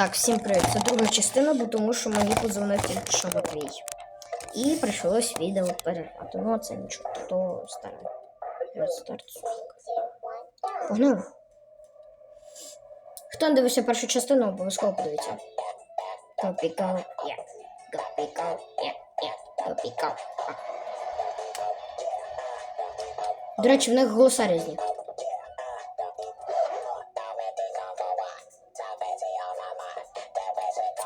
Так, всім привіт. Це друга частина, бо тому що мені позвонив тільки що Матвій. І прийшлось відео перервати. Ну, це нічого, то старе. Погнали. Хто не дивився першу частину, обов'язково подивіться. Копікал, є. Копікал, є, є. Копікал. До речі, в них голоса різні.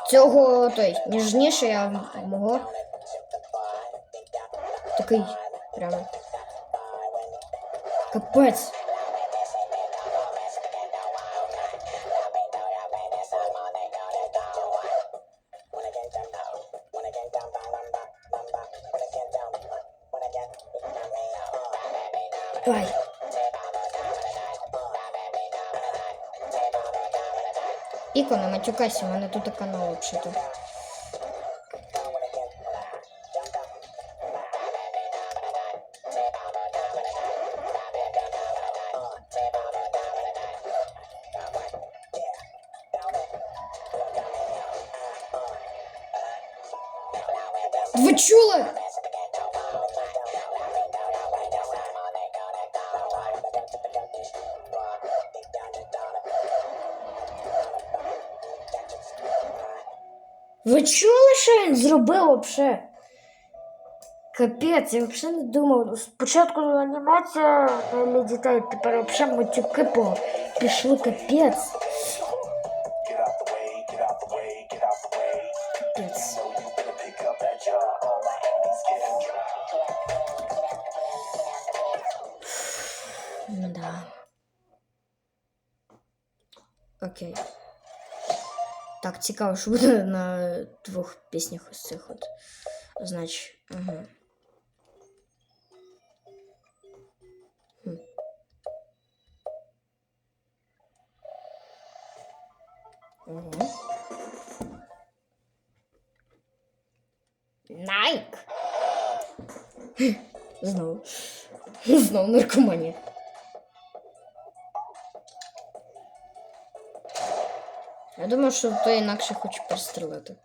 Цього той ніжніше, а мого такий прямо. Капець. У мене тут канал взагалі. Ви чули, що він зробив взагалі? Капець, я взагалі не думав. Спочатку анімація для дітей, тепер взагалі матюки по- пішли капець. Get out the way, get out the way, get out the way. Капець. So you better Так, цікаво, що буде на двох піснях ось цих от. Значить, ага. Хм. Ага. Найк! Знову. Знову наркоманія. Я думаю, що той інакше хоче перестрілити.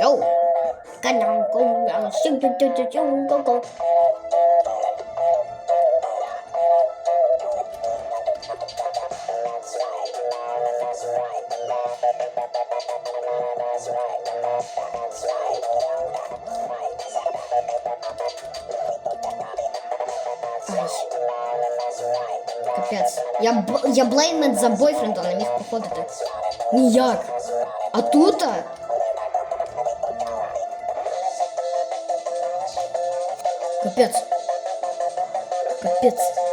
Йоу! Канал кумял, сю-тю-тю-тю-тю-го-го. Ай. Я, б... я блеймед за бойфренда не міг походити. Ніяк. А тут? Капець. Капець.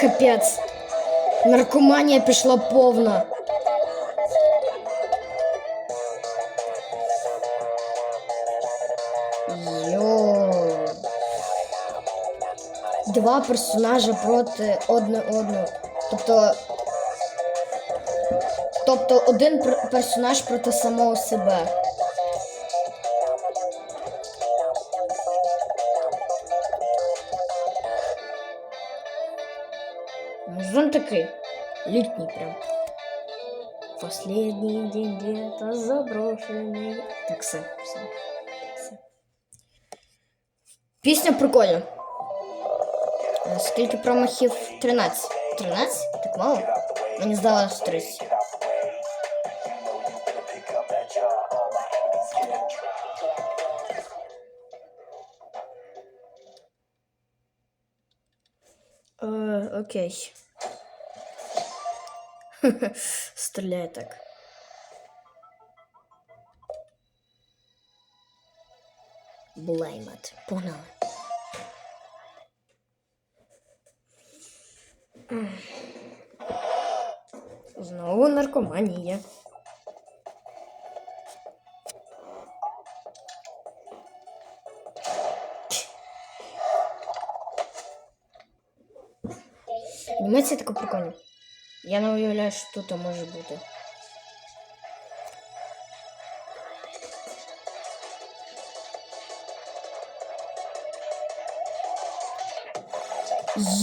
Капець. Наркоманія пішла повна. Йоу. Два персонажа проти одне одного. Тобто. Тобто один пер- персонаж проти самого себе. Музон такий. Літній прям. Последний день лета заброшенный. Так, все, все, все. Пісня прикольна. Е, Скільки промахів? 13. 13? Так мало? Мені здалося 30. Get out the way. You know you better pick up that job. All my enemies getting dry. Е, окей. Стреляй так. Блаймат, понял. Знову наркоманія. Анімація такой прикольный. Я не уявляю, що тут може бути.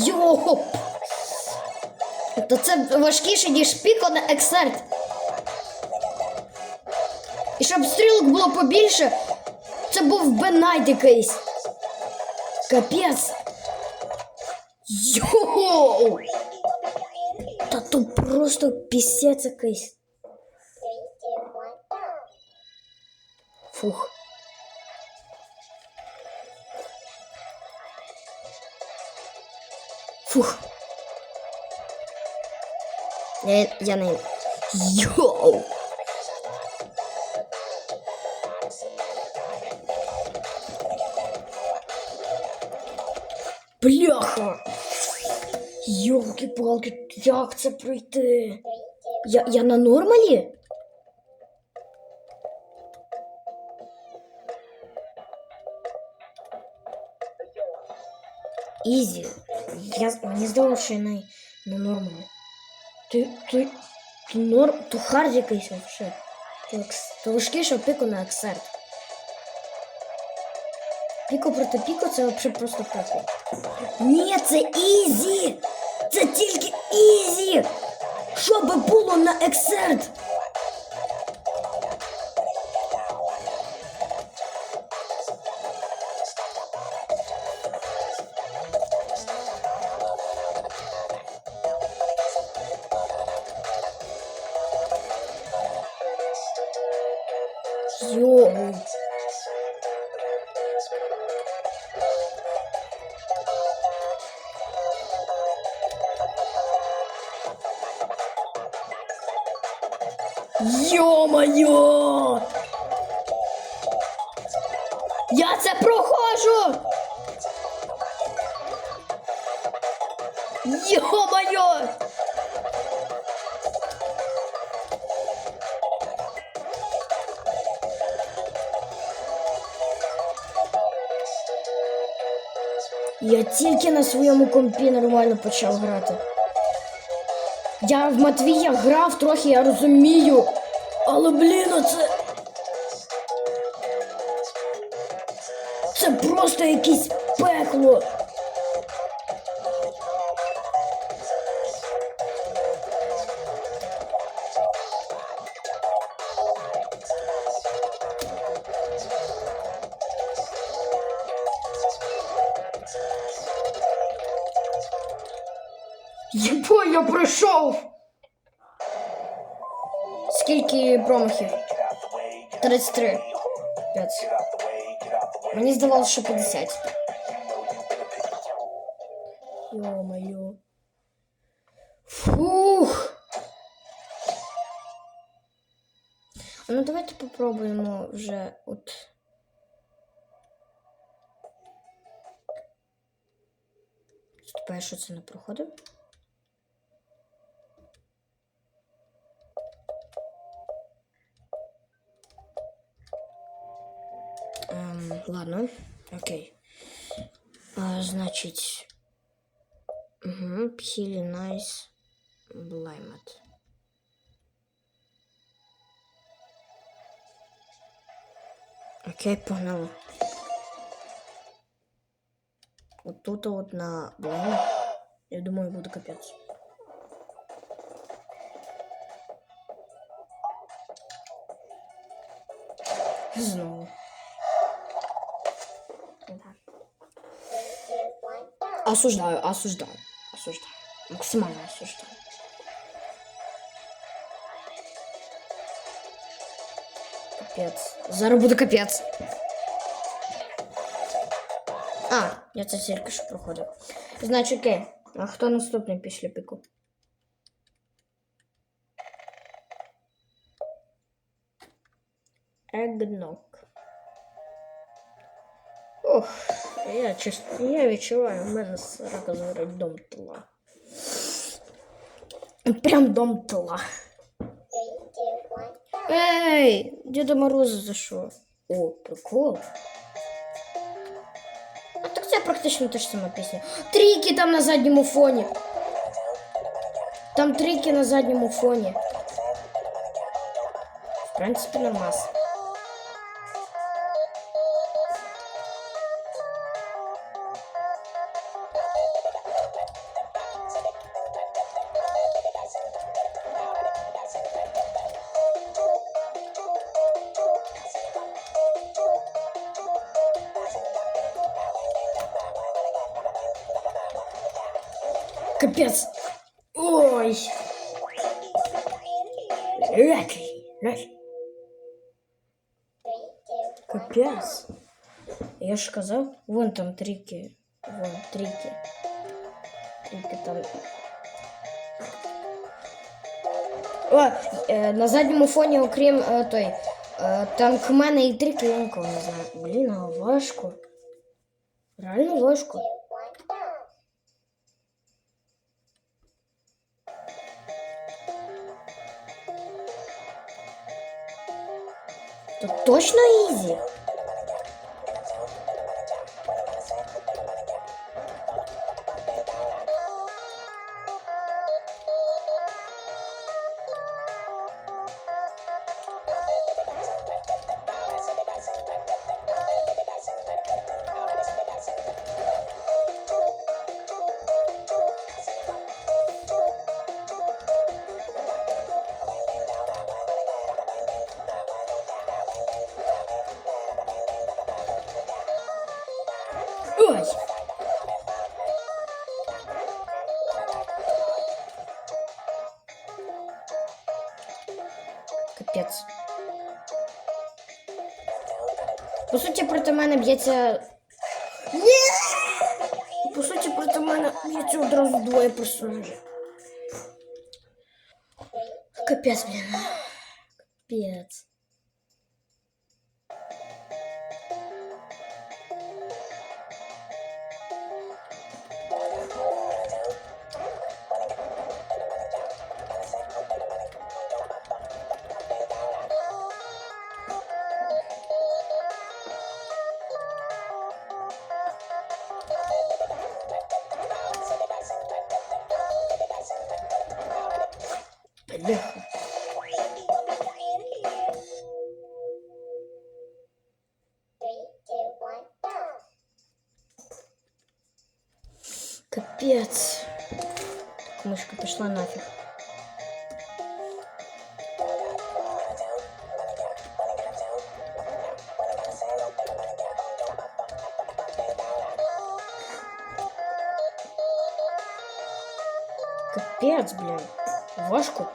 Йоп! То це важкіше, ніж піко на ексерт. І щоб стрілок було побільше, це був би найт якийсь. Капець. Йоу! Просто пісець якийсь. Фух. Фух. Я, я не... Йоу! Бляха! Йолки-палки, як це пройти? Я, я на нормалі? Ізі. Я, мені здалося, що я на, на нормалі. Ти, ти, ти норм, то хард якийсь вообще. То, то важкіше піко на ексерт. Піко проти піко це взагалі просто пекло. Ні, це ізі! Це тільки ізі! Що би було на ексерт? Йо-моє! Я це проходжу! Йо-моє! Я тільки на своєму компі нормально почав грати. Я в Матвія грав трохи, я розумію. Але блін, оце. Це просто якесь пекло. Скільки промахів? 33. 5. Мені здавалося, що 50. Йо-моє. Фух. А Ну, давайте попробуємо вже от. Тепер що це не проходив? Ем, ладно, окей. А, значить. Угу, Пхілі Найс Блаймет. Окей, погнали. От тут от на Блаймет. Я думаю, буде капець. Знову. Да Осуждаю, осуждаю, осуждаю. Максимально осуждаю. Капець. Зараз буде капець. А, я це тільки що проходив. Значить, окей. А хто наступний після піку? Егнок. Ох, я чесно, я відчуваю, в мене срака зараз дом тла. Прям дом тла. Ей, Діда Мороза за що? О, прикол. А так це практично та ж сама пісня. Тріки там на задньому фоні. Там трики на задньому фоні. В принципі, нормас. Капец. Ой. Леки. Леки. Капец. Я ж казав, вон там трики. Вон, трики. Трики там. О, е, на задньому фоні, окрім е, той. Е, танкмена і трики, я нікого не знаю. Блін, а важко. Реально важко. Точно ізі? По суті, проти мене б'ється. Ні! По суті, проти мене б'ється одразу двоє персонажів. Капець, блін. Капець. Капец. Так, мышка пошла нафиг. Капец, блин. Важко.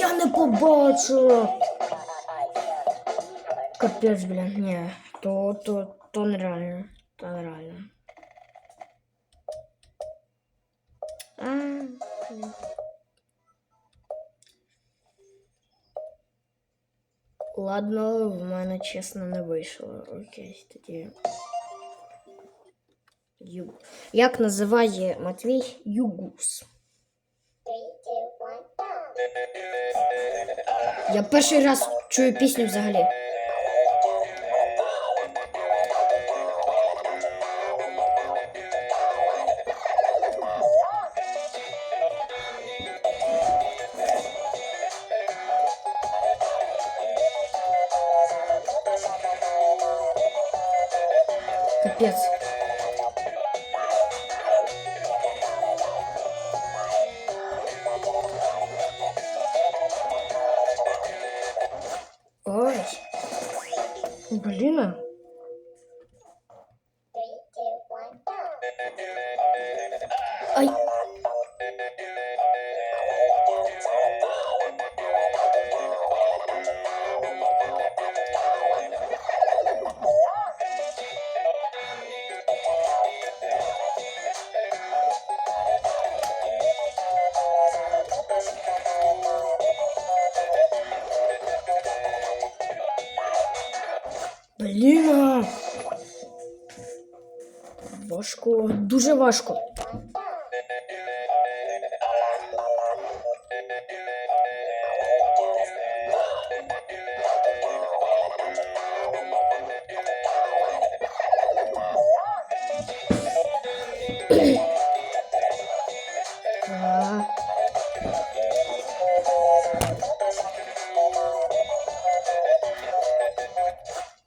Я не побачила. Капець, блін, ні. То, то, то нереально. То нереально. Ладно, в мене чесно не вийшло. Окей, тоді. Ю... Як називає Матвій Югус? Я перший раз чую пісню взагалі. Капец. Дуже важко.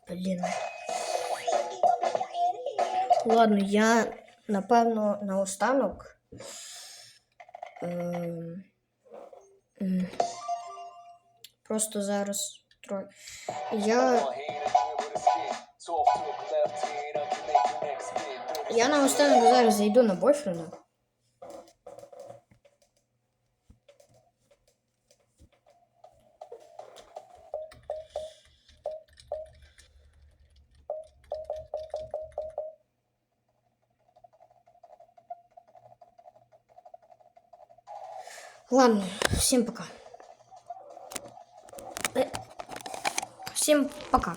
Блін. Ладно, я напевно наостанок. Ем, м, просто зараз трохи. Я, я наостанок зараз зайду на бойфрена. Ладно, всем пока. Э, Всем пока.